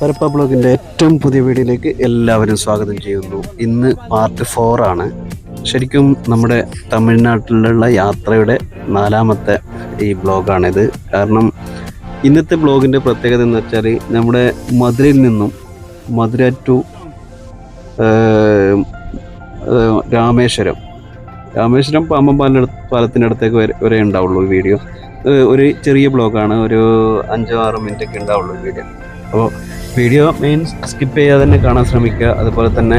പരപ്പ ബ്ലോഗിന്റെ ഏറ്റവും പുതിയ വീഡിയോയിലേക്ക് എല്ലാവരും സ്വാഗതം ചെയ്യുന്നു. ഇന്ന് പാർട്ട് ഫോർ ആണ്. ശരിക്കും നമ്മുടെ തമിഴ്നാട്ടിലുള്ള യാത്രയുടെ നാലാമത്തെ ഈ ബ്ലോഗാണിത്. കാരണം ഇന്നത്തെ ബ്ലോഗിന്റെ പ്രത്യേകത എന്ന് വെച്ചാൽ നമ്മുടെ മധുരയിൽ നിന്നും മധുര ടു രാമേശ്വരം. രാമേശ്വരം പാമ്പൻ പാലിന് പാലത്തിനടുത്തേക്ക് വരെ വരെ ഉണ്ടാവുള്ളൂ വീഡിയോ. ഒരു ചെറിയ ബ്ലോഗാണ്. ഒരു അഞ്ചോ ആറോ മിനിറ്റൊക്കെ ഉണ്ടാവുള്ളൂ വീഡിയോ. അപ്പോൾ വീഡിയോ മീൻസ് സ്കിപ്പ് ചെയ്യാതെ തന്നെ കാണാൻ ശ്രമിക്കുക. അതുപോലെ തന്നെ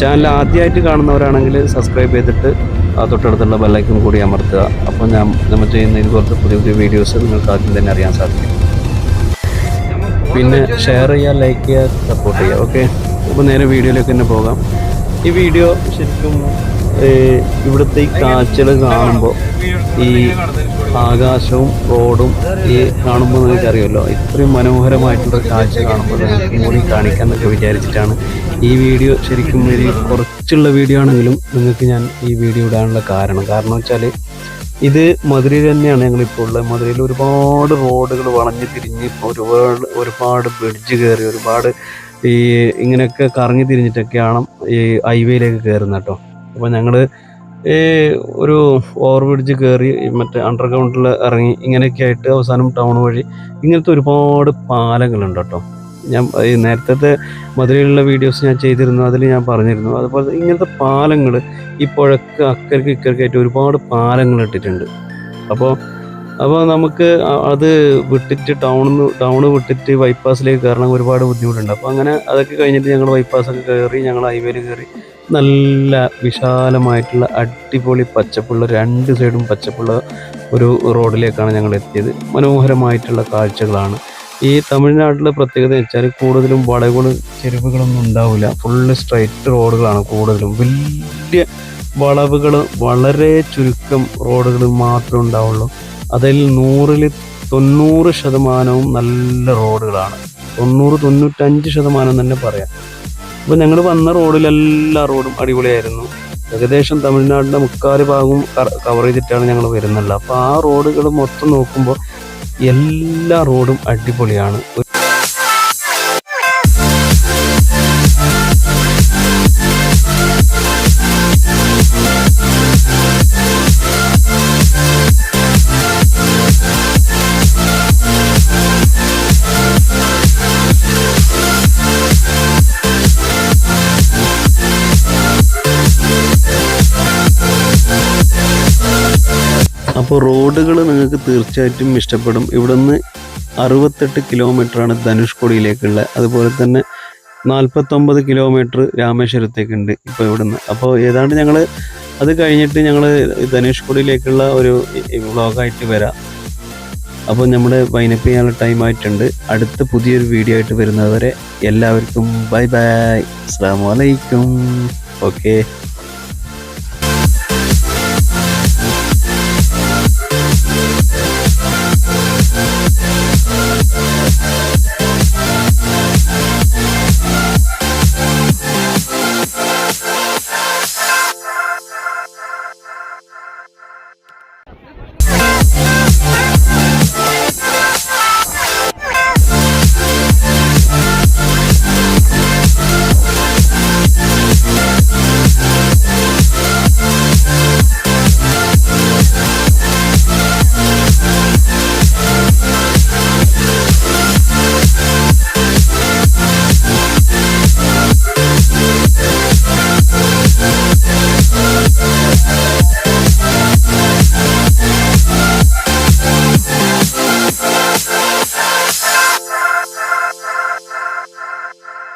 ചാനൽ ആദ്യമായിട്ട് കാണുന്നവരാണെങ്കിൽ സബ്സ്ക്രൈബ് ചെയ്തിട്ട് ആ തൊട്ടടുത്തുള്ള ബെല്ലൈക്കൺ കൂടി അമർത്തുക. അപ്പോൾ ഞാൻ നമ്മൾ ചെയ്യുന്ന ഇതുപോലത്തെ പുതിയ പുതിയ വീഡിയോസ് നിങ്ങൾക്ക് ആദ്യം തന്നെ അറിയാൻ സാധിക്കും. പിന്നെ ഷെയർ ചെയ്യുക ലൈക്ക് ചെയ്യുക സപ്പോർട്ട് ചെയ്യുക. ഓക്കെ അപ്പോൾ നേരെ വീഡിയോയിലേക്ക് തന്നെ പോകാം. ഈ വീഡിയോ ശരിക്കും ഇവിടുത്തെ ഈ കാഴ്ചകൾ കാണുമ്പോൾ ഈ ആകാശവും റോഡും ഈ കാണുമ്പോൾ നിങ്ങൾക്ക് അറിയുമല്ലോ ഇത്രയും മനോഹരമായിട്ടുള്ള കാഴ്ച കാണുമ്പോൾ നിങ്ങൾക്ക് കൂടി കാണിക്കാമെന്നൊക്കെ വിചാരിച്ചിട്ടാണ് ഈ വീഡിയോ ശരിക്കും ഒരു കുറച്ചുള്ള വീഡിയോ ആണെങ്കിലും നിങ്ങൾക്ക് ഞാൻ ഈ വീഡിയോ ഇടാനുള്ള കാരണം. കാരണം വെച്ചാൽ ഇത് മധുരയിൽ തന്നെയാണ് ഞങ്ങളിപ്പോൾ ഉള്ളത്. മധുരയിൽ ഒരുപാട് റോഡുകൾ വളഞ്ഞ് തിരിഞ്ഞ് ഒരുപാട് ഒരുപാട് ബ്രിഡ്ജ് കയറി ഒരുപാട് ഈ ഇങ്ങനെയൊക്കെ കറങ്ങി തിരിഞ്ഞിട്ടൊക്കെയാണ് ഈ ഹൈവേയിലേക്ക് കയറുന്നത് കേട്ടോ. അപ്പോൾ ഞങ്ങൾ ഈ ഒരു ഓവർ ബ്രിഡ്ജ് കയറി മറ്റേ അണ്ടർഗ്രൗണ്ടിൽ ഇറങ്ങി ഇങ്ങനെയൊക്കെ ആയിട്ട് അവസാനം ടൗൺ വഴി ഇങ്ങനത്തെ ഒരുപാട് പാലങ്ങളുണ്ട് കേട്ടോ. ഞാൻ ഈ നേരത്തെ മധുരയിലുള്ള വീഡിയോസ് ഞാൻ ചെയ്തിരുന്നു അതിൽ ഞാൻ പറഞ്ഞിരുന്നു. അതുപോലെ ഇങ്ങനത്തെ പാലങ്ങൾ ഈ പുഴക്ക് അക്കരക്ക് ഇക്കരക്കായിട്ട് ഒരുപാട് പാലങ്ങൾ ഇട്ടിട്ടുണ്ട്. അപ്പോൾ അപ്പോൾ നമുക്ക് അത് വിട്ടിട്ട് ടൗണിൽ നിന്ന് ടൗണ് വിട്ടിട്ട് ബൈപ്പാസിലേക്ക് കയറണം ഒരുപാട് ബുദ്ധിമുട്ടുണ്ട്. അപ്പോൾ അങ്ങനെ അതൊക്കെ കഴിഞ്ഞിട്ട് ഞങ്ങൾ ബൈപ്പാസൊക്കെ കയറി ഞങ്ങൾ ഹൈവേയിൽ കയറി നല്ല വിശാലമായിട്ടുള്ള അടിപൊളി പച്ചപ്പുള്ള രണ്ട് സൈഡും പച്ചപ്പുള്ള ഒരു റോഡിലേക്കാണ് ഞങ്ങൾ എത്തിയത്. മനോഹരമായിട്ടുള്ള കാഴ്ചകളാണ്. ഈ തമിഴ്നാട്ടിലെ പ്രത്യേകത വെച്ചാൽ കൂടുതലും വളകളും ചെരുവുകളൊന്നും ഉണ്ടാവില്ല. ഫുള്ള് സ്ട്രൈറ്റ് റോഡുകളാണ് കൂടുതലും. വലിയ വളവുകൾ വളരെ ചുരുക്കം റോഡുകൾ മാത്രമേ ഉണ്ടാവുള്ളൂ. അതിൽ നൂറിൽ തൊണ്ണൂറ് ശതമാനവും നല്ല റോഡുകളാണ്. തൊണ്ണൂറ് തൊണ്ണൂറ്റഞ്ച് ശതമാനം തന്നെ പറയാം. അപ്പോൾ ഞങ്ങൾ വന്ന റോഡിലെല്ലാ റോഡും അടിപൊളിയായിരുന്നു. ഏകദേശം തമിഴ്നാടിന്റെ മുക്കാൽ ഭാഗവും കവർ ചെയ്തിട്ടാണ് ഞങ്ങൾ വരുന്നുള്ളത്. അപ്പോൾ ആ റോഡുകൾ മൊത്തം നോക്കുമ്പോൾ എല്ലാ റോഡും അടിപൊളിയാണ്. അപ്പോൾ റോഡുകൾ നിങ്ങൾക്ക് തീർച്ചയായിട്ടും ഇഷ്ടപ്പെടും. ഇവിടുന്ന് അറുപത്തെട്ട് കിലോമീറ്ററാണ് ധനുഷ്കോടിയിലേക്കുള്ള. അതുപോലെ തന്നെ നാൽപ്പത്തൊമ്പത് കിലോമീറ്റർ രാമേശ്വരത്തേക്കുണ്ട് ഇപ്പോൾ ഇവിടുന്ന്. അപ്പോൾ ഏതാണ്ട് ഞങ്ങൾ അത് കഴിഞ്ഞിട്ട് ഞങ്ങൾ ധനുഷ്കോടിയിലേക്കുള്ള ഒരു വ്ളോഗായിട്ട് വരാം. അപ്പോൾ നമ്മുടെ വൈനപ്പ് ചെയ്യാനുള്ള ടൈം ആയിട്ടുണ്ട്. അടുത്ത പുതിയൊരു വീഡിയോ ആയിട്ട് വരുന്നതുവരെ എല്ലാവർക്കും ബൈ ബൈ അസ്സാം വലൈക്കും ഓക്കെ